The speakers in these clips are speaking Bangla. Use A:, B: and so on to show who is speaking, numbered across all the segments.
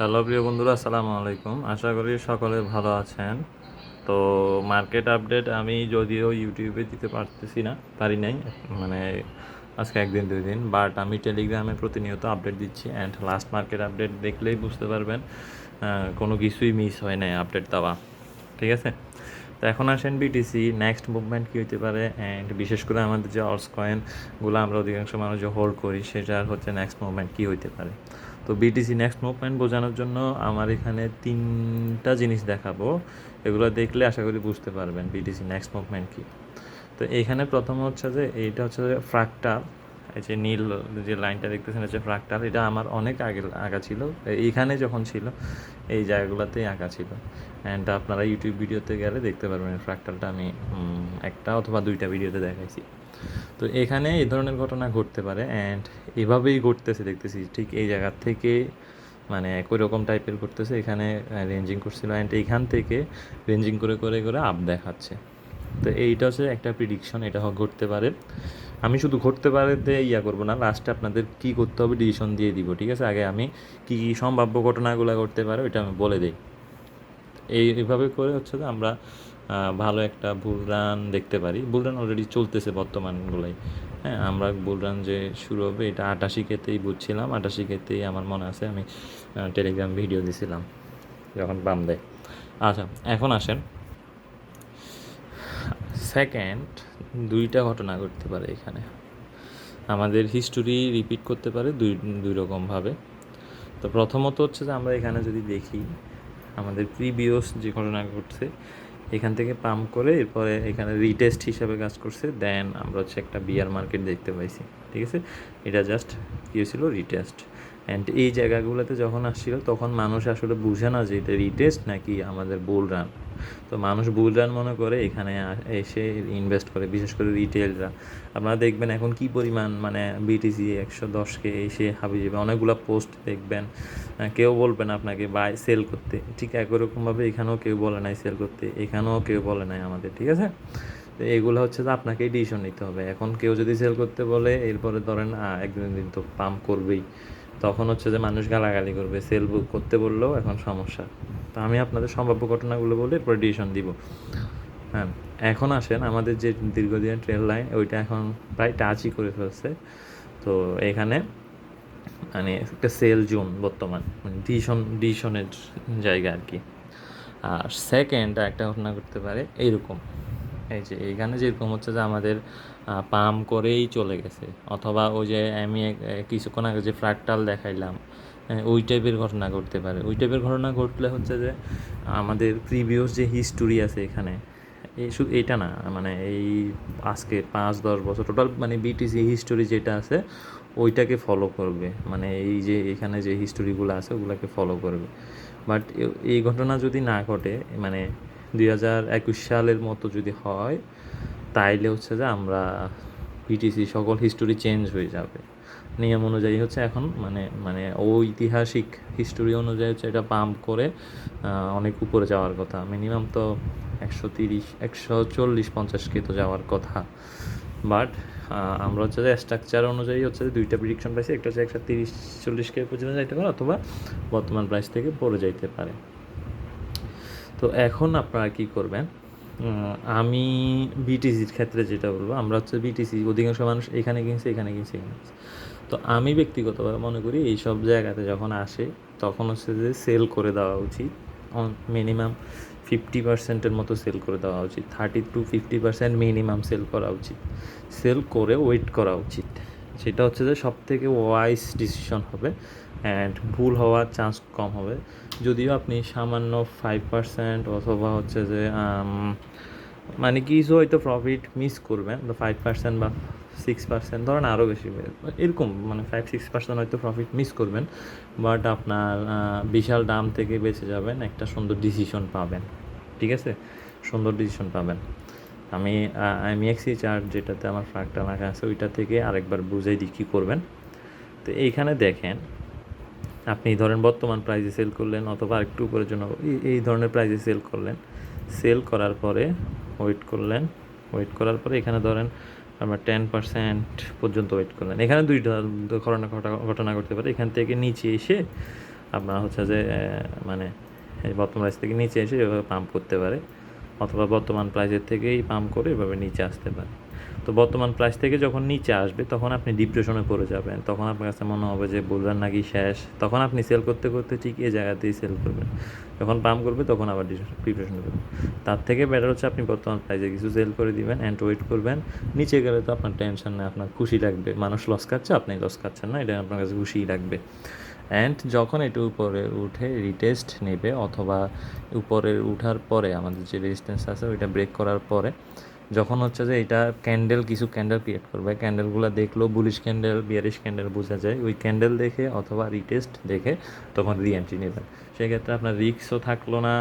A: হ্যালো প্রিয় বন্ধুরা, আসসালামু আলাইকুম। আশা করি সকলে ভালো আছেন। তো মার্কেট আপডেট আমি যদিও ইউটিউবে দিতে পারতেছি না, পারি নাই। মানে আজকে একদিন, দুই দিন। বাট আমি টেলিগ্রামে প্রতিনিয়ত আপডেট দিচ্ছি অ্যান্ড লাস্ট মার্কেট আপডেট দেখলেই বুঝতে পারবেন কোনো কিছুই মিস হয় নাই আপডেট দেওয়া। ঠিক আছে? তো এখন আসেন বিটিসি নেক্সট মুভমেন্ট কী হতে পারে? অ্যান্ড বিশেষ করে আমাদের যে অর্স কয়েনগুলো আমরা অধিকাংশ মানুষ যে হোল্ড করি, সেটার হচ্ছে নেক্সট মুভমেন্ট কী হইতে পারে? তো বিটিসি নেক্সট মুভমেন্ট বোঝানোর জন্য আমার এখানে তিনটা জিনিস দেখাবো। এগুলো দেখলে আশা করি বুঝতে পারবেন বিটিসি নেক্সট মুভমেন্ট কী। তো এখানে প্রথম হচ্ছে যে, এইটা হচ্ছে যে ফ্রাকটাল এই যে নীল যে লাইনটা দেখতেছেন হচ্ছে ফ্রাকটাল, এটা আমার অনেক আগে, আঁকা ছিল। এইখানে যখন ছিল, এই জায়গাগুলোতেই আঁকা ছিল। অ্যান্ড আপনারা ইউটিউব ভিডিওতে গেলে দেখতে পারবেন ফ্রাকটালটা আমি একটা অথবা দুইটা ভিডিওতে দেখাইছি। তো এখানে এই ধরনের ঘটনা ঘটতে পারে অ্যান্ড এভাবেই ঘটতেছে, দেখতেছি, ঠিক এই জায়গার থেকে মানে একই রকম টাইপের করতেছে এখানে রেঞ্জিং করছিল অ্যান্ড এইখান থেকে রেঞ্জিং করে করে করে আপ দেখাচ্ছে। তো এইটা হচ্ছে একটা প্রিডিকশন এটা ঘটতে পারে। আমি শুধু ঘটতে পারে দিয়ে ইয়া করব না লাস্টে আপনাদের কী করতে হবে ডিসিশন দিয়ে দিব, ঠিক আছে? আগে আমি কী কী সম্ভাব্য ঘটনাগুলো ঘটতে পারে ওইটা আমি বলে দিই। এই, এইভাবে করে হচ্ছে যে আমরা ভালো একটা বুল রান দেখতে পারি। বুল রান অলরেডি চলতেছে বর্তমানগুলোই। হ্যাঁ আমরা বুল রান যে শুরু হবে, এটা আটাশি কেতেই বুঝছিলাম। আটাশি কেতেই আমার মনে আছে আমি টেলিগ্রাম ভিডিও দিছিলাম, যখন বাম দেয়। আচ্ছা এখন আসেন। সেকেন্ড দুইটা ঘটনা ঘটতে পারে এখানে। আমাদের হিস্টোরি রিপিট করতে পারে দুই দুই রকমভাবে তো প্রথমত হচ্ছে যে আমরা এখানে যদি দেখি, আমাদের প্রিভিয়াস যে ঘটনা ঘটছে, এখান থেকে পাম্প করে এরপরে এখানে রিটেস্ট হিসাবে কাজ করছে দেন আমরা হচ্ছে একটা বিয়ার মার্কেট দেখতে পাইছি, ঠিক আছে? এটা জাস্ট কী হয়েছিল? রিটেস্ট অ্যান্ড এই জায়গাগুলোতে যখন আসছিল, তখন মানুষ আসলে বুঝে না যে এটা রিটেস্ট নাকি আমাদের বুল রান তো মানুষ বুল রান মনে করে এখানে এসে ইনভেস্ট করে, বিশেষ করে রিটেলরা আপনারা দেখবেন এখন কি পরিমাণ মানে বিটিসি একশো দশকে এসে হাবি যাবে অনেকগুলো পোস্ট দেখবেন। কেউ বলবেন আপনাকে বাই সেল করতে। ঠিক একই রকমভাবে এখানেও কেউ বলে নাই সেল করতে, এখানেও কেউ বলে নাই আমাদের, ঠিক আছে? তো এগুলো হচ্ছে যে আপনাকেই ডিসিশন নিতে হবে। এখন কেউ যদি সেল করতে বলে, এরপরে ধরেন একদিন দিন তো পাম্প করবেই। তখন হচ্ছে যে মানুষ গালাগালি করবে সেল বুক করতে বললেও এখন সমস্যা। তো আমি আপনাদের সম্ভাব্য ঘটনাগুলো বলে এরপর ডিসিশন দিব। হ্যাঁ এখন আসেন, আমাদের যে দীর্ঘদিনের ট্রেন লাইন ওইটা এখন প্রায় টাচই করে ফেলছে। তো এখানে মানে একটা সেল জোন বর্তমান মানে ডিসন ডিসনের জায়গা আর কি। আর সেকেন্ড একটা ঘটনা করতে পারে, এইরকম। এই যে, এইখানে যেরকম হচ্ছে যে আমাদের পাম করেই চলে গেছে। অথবা ওই যে আমি কিছুক্ষণ আগে যে ফ্র্যাকটাল দেখাইলাম ওই টাইপের ঘটনা ঘটতে পারে। ওই টাইপের ঘটনা ঘটলে হচ্ছে যে, আমাদের প্রিভিয়াস যে হিস্টোরি আছে এখানে এই শুধু এটা না মানে এই আজকে পাঁচ, দশ বছর টোটাল মানে বিটিসি হিস্টোরি যেটা আছে, ওইটাকে ফলো করবে। মানে এই যে, এখানে যে হিস্টোরিগুলো আছে, ওগুলোকে ফলো করবে। বাট এই ঘটনা যদি না ঘটে মানে দুই হাজার একুশ সালের মতো যদি হয়, তাইলে হচ্ছে যে আমরা বিটিসি সকল হিস্টোরি চেঞ্জ হয়ে যাবে। নিয়ম অনুযায়ী হচ্ছে এখন মানে মানে ঐতিহাসিক হিস্টোরি অনুযায়ী হচ্ছে এটা পাম্প করে অনেক উপরে যাওয়ার কথা। মিনিমাম তো একশো তিরিশ, একশো চল্লিশ পঞ্চাশ কে তো যাওয়ার কথা। বাট আমরা হচ্ছে যে স্ট্রাকচার অনুযায়ী হচ্ছে যে দুইটা প্রিডিকশন পাইছি। একটা হচ্ছে একশো তিরিশ চল্লিশ কে পর্যন্ত যাইতে পারে অথবা বর্তমান প্রাইস থেকে পড়ে যাইতে পারে। তো এখন আপনারা কি করবেন আমি বিটিসির ক্ষেত্রে যেটা বলব, আমরা হচ্ছে বিটিসি অধিকাংশ মানুষ এখানে কিনছে এখানে কিনছে এখানে কিনছে। তো আমি ব্যক্তিগতভাবে মনে করি এই সব জায়গাতে যখন আসে, তখন হচ্ছে যে সেল করে দেওয়া উচিত। মিনিমাম ফিফটি পার্সেন্টের মতো সেল করে দেওয়া উচিত। Thirty to fifty percent minimum sell করা উচিত। সেল করে ওয়েট করা উচিত। সেটা হচ্ছে যে সব থেকে ওয়াইস ডিসিশন হবে। অ্যান্ড ভুল হওয়ার চান্স কম হবে। যদিও আপনি সামান্য ফাইভ পার্সেন্ট অথবা হচ্ছে যে মানে কিছু হয়তো প্রফিট মিস করবেন ফাইভ পার্সেন্ট বা সিক্স পার্সেন্ট ধরেন আরও বেশি, এরকম মানে ফাইভ সিক্স পার্সেন্ট হয়তো প্রফিট মিস করবেন বাট আপনার বিশাল দাম থেকে বেঁচে যাবেন, একটা সুন্দর ডিসিশন পাবেন, ঠিক আছে? সুন্দর ডিসিশন পাবেন। আমি আমি এক্সি চার্ট যেটাতে আমার ফ্রাকটা রাখা আছে, ওইটা থেকে আরেকবার বুঝাই দিই কী করবেন। তো এইখানে দেখেন আপনি ধরেন বর্তমান প্রাইজে সেল করলেন অথবা আরেকটু উপরের জন্য এই- ধরনের প্রাইজে সেল করলেন। সেল করার পরে ওয়েট করলেন। ওয়েট করার পরে এখানে ধরেন আমরা টেন পার্সেন্ট পর্যন্ত ওয়েট করলেন। এখানে দুইটা ঘটনা, ঘটা- ঘটনা ঘটতে পারে। এখান থেকে নিচে এসে আপনার হচ্ছে যে মানে বর্তমান প্রাইস থেকে নিচে এসে এভাবে পাম্প করতে পারে। অথবা বর্তমান প্রাইসের থেকেই পাম্প করে এভাবে নিচে আসতে পারে। তো বর্তমান প্রাইস থেকে যখন নিচে আসবে, তখন আপনি ডিপ্রেশনে পড়ে যাবেন। তখন আপনার কাছে মনে হবে যে, বলবেন নাকি শেষ? তখন আপনি সেল করতে করতে ঠিক এই জায়গাতেই সেল করবেন। যখন পাম্প করবে, তখন আবার ডিপ্রেশনে করবেন। তার থেকে বেটার হচ্ছে আপনি বর্তমান প্রাইসে কিছু সেল করে দিবেন অ্যান্ড ওয়েট করবেন। নিচে গেলে তো আপনার টেনশন নেই, আপনার খুশি লাগবে। মানুষ লস খাচ্ছে, আপনি লস খাচ্ছেন না এটা আপনার কাছে খুশিই লাগবে। অ্যান্ড যখন এটা উপরে উঠে রিটেস্ট নেবে অথবা উপরে উঠার পরে আমাদের যে রেজিস্ট্যান্স আছে, ওইটা ব্রেক করার পরে যখন হচ্ছে যে এটা ক্যান্ডেল কিছু ক্যান্ডেল ক্রিয়েট করবে ক্যান্ডেলগুলো দেখলেও বুলিশ ক্যান্ডেল বিয়ারিশ ক্যান্ডেল বোঝা যায়, ওই ক্যান্ডেল দেখে অথবা রিটেস্ট দেখে তখন রিএন্ট্রি নেবেন। সেক্ষেত্রে আপনার রিক্সও থাকল না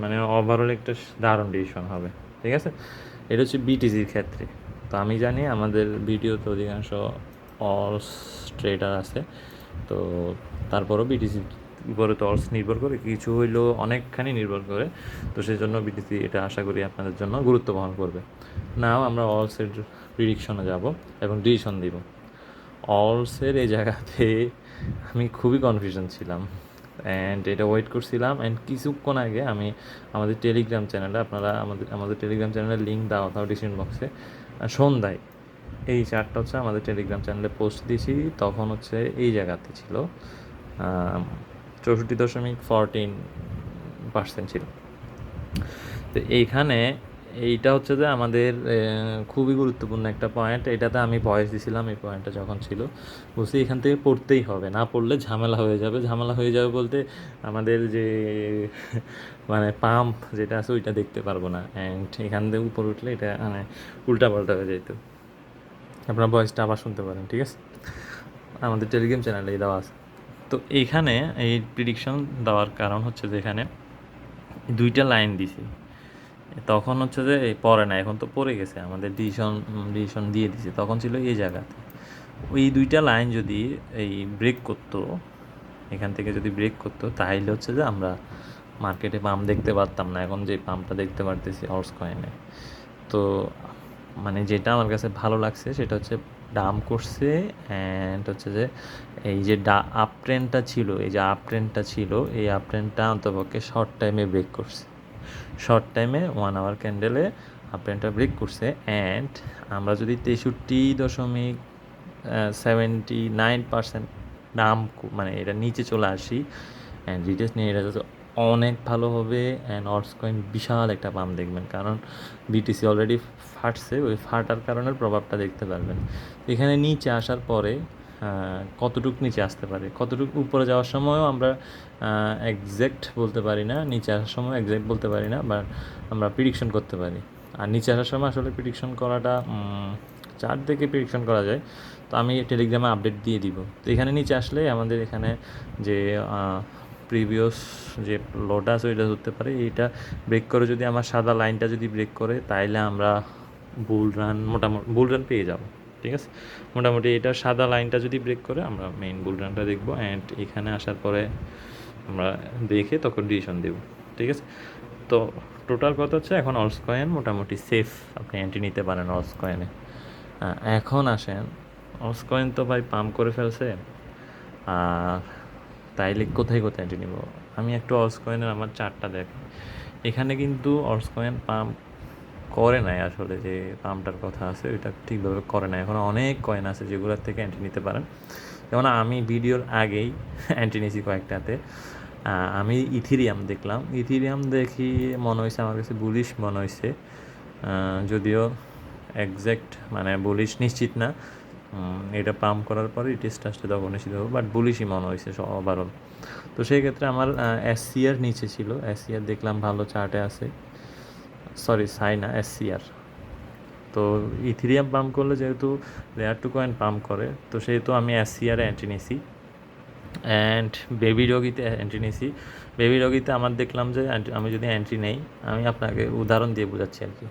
A: মানে ওভারঅল একটা দারুণ ডিসিশন হবে, ঠিক আছে? এটা হচ্ছে বিটিসির ক্ষেত্রে। তো আমি জানি আমাদের ভিডিওতে অধিকাংশ অল ট্রেডার আছে, তো তারপরও বিটিসি উপরে তো অলস নির্ভর করে, কিছু হইলেও অনেকখানি নির্ভর করে। তো সেই জন্য বিটিসি এটা আশা করি আপনাদের জন্য গুরুত্ব বহন করবে। নাও আমরা অলসের প্রিডিকশনে যাব এবং ডিসিশন দিব। অলসের এই জায়গাতে আমি খুবই কনফিউশন ছিলাম। অ্যান্ড এটা ওয়েট করছিলাম। অ্যান্ড কিছুক্ষণ আগে আমি আমাদের টেলিগ্রাম চ্যানেলে আপনারা আমাদের আমাদের টেলিগ্রাম চ্যানেলের লিঙ্ক দেওয়া থাও ডিসিশন বক্সে সন্ধ্যায় এই চারটা হচ্ছে আমাদের টেলিগ্রাম চ্যানেলে পোস্ট দিয়েছি। তখন হচ্ছে এই জায়গাতে ছিল। চৌষট্টি দশমিক ফরটিন পার্সেন্ট ছিল। তো এইখানে এইটা হচ্ছে যে আমাদের খুবই গুরুত্বপূর্ণ একটা পয়েন্ট এটাতে আমি ভয়েস দিছিলাম, এই পয়েন্টটা যখন ছিল। বুঝছি এখান থেকে পড়তেই হবে, না পড়লে ঝামেলা হয়ে যাবে। ঝামেলা হয়ে যাবে বলতে আমাদের যে মানে পাম্প যেটা আছে ওইটা দেখতে পারব না। অ্যান্ড এখান থেকে উপর উঠলে এটা মানে উল্টা পাল্টা হয়ে যেত। আপনার ভয়েসটা আবার শুনতে পারেন, ঠিক আছে? আমাদের টেলিগ্রাম চ্যানেলে দেওয়া আছে। তো এইখানে এই প্রিডিকশন দেওয়ার কারণ হচ্ছে যে এখানে দুইটা লাইন দিছি। তখন হচ্ছে যে পরে না এখন তো পড়ে গেছে, আমাদের ডিসিশন ডিসিশন দিয়ে দিছে। তখন ছিল এই জায়গাতে। ওই দুইটা লাইন যদি এই ব্রেক করতো, এখান থেকে যদি ব্রেক করতো, তাহলে হচ্ছে যে আমরা মার্কেটে পাম্প দেখতে পারতাম না। এখন যে পাম্পটা দেখতে পারতেছি হর্স কয়েনে তো মানে যেটা আমার কাছে ভালো লাগছে, সেটা হচ্ছে ডাম করছে অ্যান্ড হচ্ছে যে এই যে ডা আপ ট্রেনটা ছিল, এই যে আপ ট্রেনটা ছিল, এই আপ ট্রেনটা অন্তপক্ষে শর্ট টাইমে ব্রেক করছে। শর্ট টাইমে ওয়ান আওয়ার ক্যান্ডেলে আপ ট্রেনটা ব্রেক করছে অ্যান্ড আমরা যদি তেষট্টি দশমিক সেভেন্টি নাইন পার্সেন্ট দাম মানে এটা নিচে চলে আসি অ্যান্ড রিটেস্ট নিয়ে এটা অনেক ভালো হবে অ্যান্ড অর্স কয়েন বিশাল একটা পাম্প দেখবেন। কারণ বিটিসি অলরেডি ফাটছে, ওই ফাটার কারণের প্রভাবটা দেখতে পারবেন। এখানে নিচে আসার পরে কতটুক নিচে আসতে পারে? কতটুকু উপরে যাওয়ার সময়ও আমরা একজ্যাক্ট বলতে পারি না, নিচে আসার সময় একজ্যাক্ট বলতে পারি না বাট আমরা প্রিডিকশন করতে পারি। আর নিচে আসার সময় আসলে প্রিডিকশন করাটা চার থেকে প্রিডিকশন করা যায়। তো আমি টেলিগ্রামে আপডেট দিয়ে দিব। তো এখানে নিচে আসলে আমাদের এখানে যে প্রিভিয়াস যে লোটা আছে, ওইটা ধরতে পারে। এইটা ব্রেক করে যদি আমার সাদা লাইনটা যদি ব্রেক করে, তাইলে আমরা বুল রান মোটামুটি বুল রান পেয়ে যাব, ঠিক আছে? মোটামুটি এটা সাদা লাইনটা যদি ব্রেক করে, আমরা মেইন বুল রানটা দেখব অ্যান্ড এখানে আসার পরে আমরা দেখে তখন ডিসিশন দেব, ঠিক আছে? তো টোটাল কথা হচ্ছে এখন অলস কয়েন মোটামুটি সেফ আপনি এন্ট্রি নিতে পারেন অলস কয়েনে এখন আসেন অলস কয়েন তো ভাই পাম্প করে ফেলছে। আর তাইলে কোথায় কোথায় এন্ট্রি নিব? আমি একটু অলস কয়েনের আমার চারটা দেখ। এখানে কিন্তু অলস কয়েন পাম্প করে নাই আসলে যে পাম্পটার কথা আছে, ওইটা ঠিকভাবে করে নাই। এখন অনেক কয়েন আছে যেগুলোর থেকে এন্ট্রি নিতে পারেন। যেমন আমি ভিডিওর আগেই এন্ট্রি নিয়েছি কয়েকটাতে। আমি ইথিরিয়াম দেখলাম। ইথিরিয়াম দেখি মনে হয়েছে আমার কাছে বুলিশ মনে হয়েছে যদিও একজ্যাক্ট মানে বুলিশ নিশ্চিত না। এটা পাম্প করার পরে টেস্ট আসতে তখন নিশ্চিত হব বাট বুলিশই মনে হয়েছে ওভারঅল তো সেই ক্ষেত্রে আমার এসসিআর নিচে ছিল। এসসিআর দেখলাম ভালো চার্টে আছে। সরি সাইনা এসসিআর তো ইথিরিয়াম পাম্প করলে যেহেতু রেয়ার টু কয়েন পাম্প করে, তো সেহেতু আমি এসসিআরে এন্ট্রি নিয়েছি অ্যান্ড বেবি ডগিতে এন্ট্রি নিয়েছি বেবি ডগিতে আমার দেখলাম যে আমি যদি এন্ট্রি নেই, আমি আপনাকে উদাহরণ দিয়ে বোঝাচ্ছি আর কি।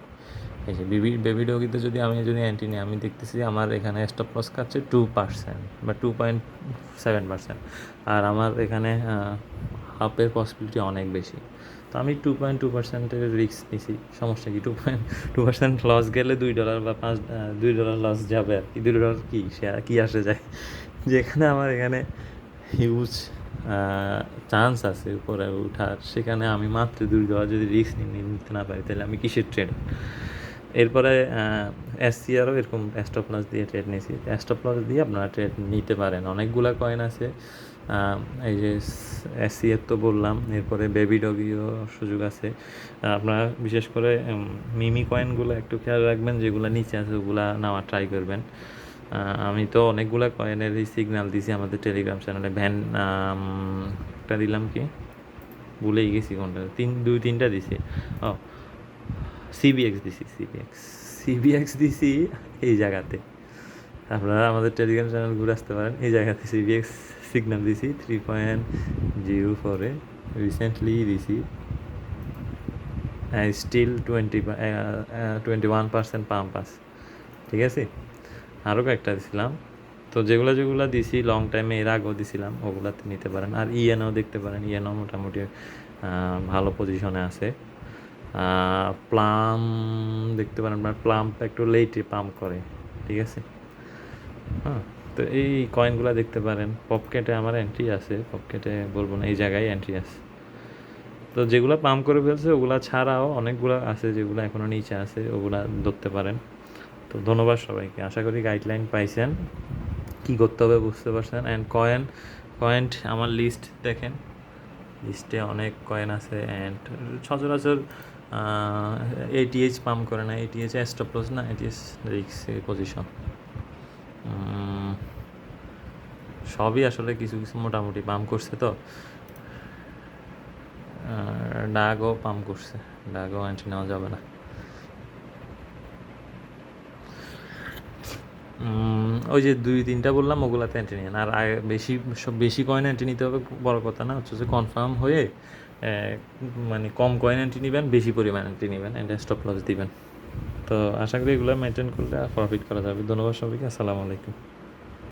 A: এই বেবি বেবি ডগিতে যদি আমি, যদি এন্ট্রি নিই আমি দেখতেছি আমার এখানে স্টপ লস খাচ্ছে টু পার্সেন্ট বা টু পয়েন্ট সেভেন পার্সেন্ট আর আমার এখানে হাফের পসিবিলিটি অনেক বেশি। তো আমি টু পয়েন্ট টু পার্সেন্টের রিস্ক নিছি। সমস্যা কি? Two point two percent loss গেলে দুই ডলার বা পাঁচ দুই ডলার লস যাবে আর কি। দুই ডলার কী? সে কি আসে যায়? যেখানে আমার এখানে হিউজ চান্স আছে উপরে উঠার। সেখানে আমি মাত্র দুই ডলার যদি রিস্ক নিতে না পারি, তাহলে আমি কিসের ট্রেড এরপরে এসসিআরও এরকম স্টপ লস দিয়ে ট্রেড নিয়েছি। স্টপ লস দিয়ে আপনারা ট্রেড নিতে পারেন। অনেকগুলা কয়েন আছে। এই যে এসসিএর তো বললাম, এরপরে বেবি ডগিও সুযোগ আছে। আপনারা বিশেষ করে মিমি কয়েনগুলো একটু খেয়াল রাখবেন, যেগুলো নিচে আছে, ওগুলা নেওয়ার ট্রাই করবেন। আমি তো অনেকগুলা কয়েনেরই সিগন্যাল দিছি আমাদের টেলিগ্রাম চ্যানেলে ভ্যান একটা দিলাম কি? ভুলেই গেছি কোনটা। তিন, দুই, তিনটা দিছি। ও সিবিএক্স দিছি সিবিএক্স সিবিএক্স দিছি এই জায়গাতে। আপনারা আমাদের টেলিগ্রাম চ্যানেল ঘুরে আসতে পারেন। এই জায়গাতে সিবিএক্স সিগন্যাল দিছি থ্রি পয়েন্ট জিরো ফোরে রিসেন্টলি দিছি still twenty twenty one percent pump আছে। ঠিক আছে? আরও কয়েকটা দিছিলাম। তো যেগুলো যেগুলো দিছি লং টাইমে এর আগেও দিছিলাম, ওগুলাতে নিতে পারেন। আর ইএনও দেখতে পারেন। ইএনও মোটামুটি ভালো পজিশনে আছে। প্লাম দেখতে পারেন, আপনার প্লাম একটু লেটে পাম্প করে, ঠিক আছে? হ্যাঁ তো এই কয়েনগুলো দেখতে পারেন পপকেটে আমার এন্ট্রি আছে পপকেটে বলব না, এই জায়গায় এন্ট্রি আছে। তো যেগুলো পাম্প করে ফেলছে, ওগুলা ছাড়াও অনেকগুলো আছে যেগুলো এখনও নিচে আছে, ওগুলা ধরতে পারেন। তো ধন্যবাদ সবাইকে, আশা করি গাইডলাইন পাইছেন। কি করতে হবে বুঝতে পারছেন? অ্যান্ড কয়েন কয়েন্ট আমার লিস্ট দেখেন। লিস্টে অনেক কয়েন আছে অ্যান্ড সচরাচর এটিএইচ পাম্প করে না এটিএইচ স্টপলস না এটিএস রিক্স পজিশন সবই আসলে কিছু কিছু মোটামুটি পাম্প করছে তো। ডাগও পাম্প করছে, ডাগও এন্ট্রি নেওয়া যাবে না। ওই যে দুই তিনটা বললাম, ওগুলাতে এন্ট্রি নিন। আর বেশি সব বেশি কয়েন এন্ট্রি নিতে হবে, বড় কথা না, হচ্ছে যে কনফার্ম হয়ে মানে কম কয়েন এন্ট্রি নেবেন, বেশি পরিমাণ এন্ট্রি নেবেন অ্যান্ড স্টপ লস দিবেন। তো আশা করি এগুলো মেনটেন করলে প্রফিট করা যাবে। ধন্যবাদ সবাইকে। আসসালামু আলাইকুম।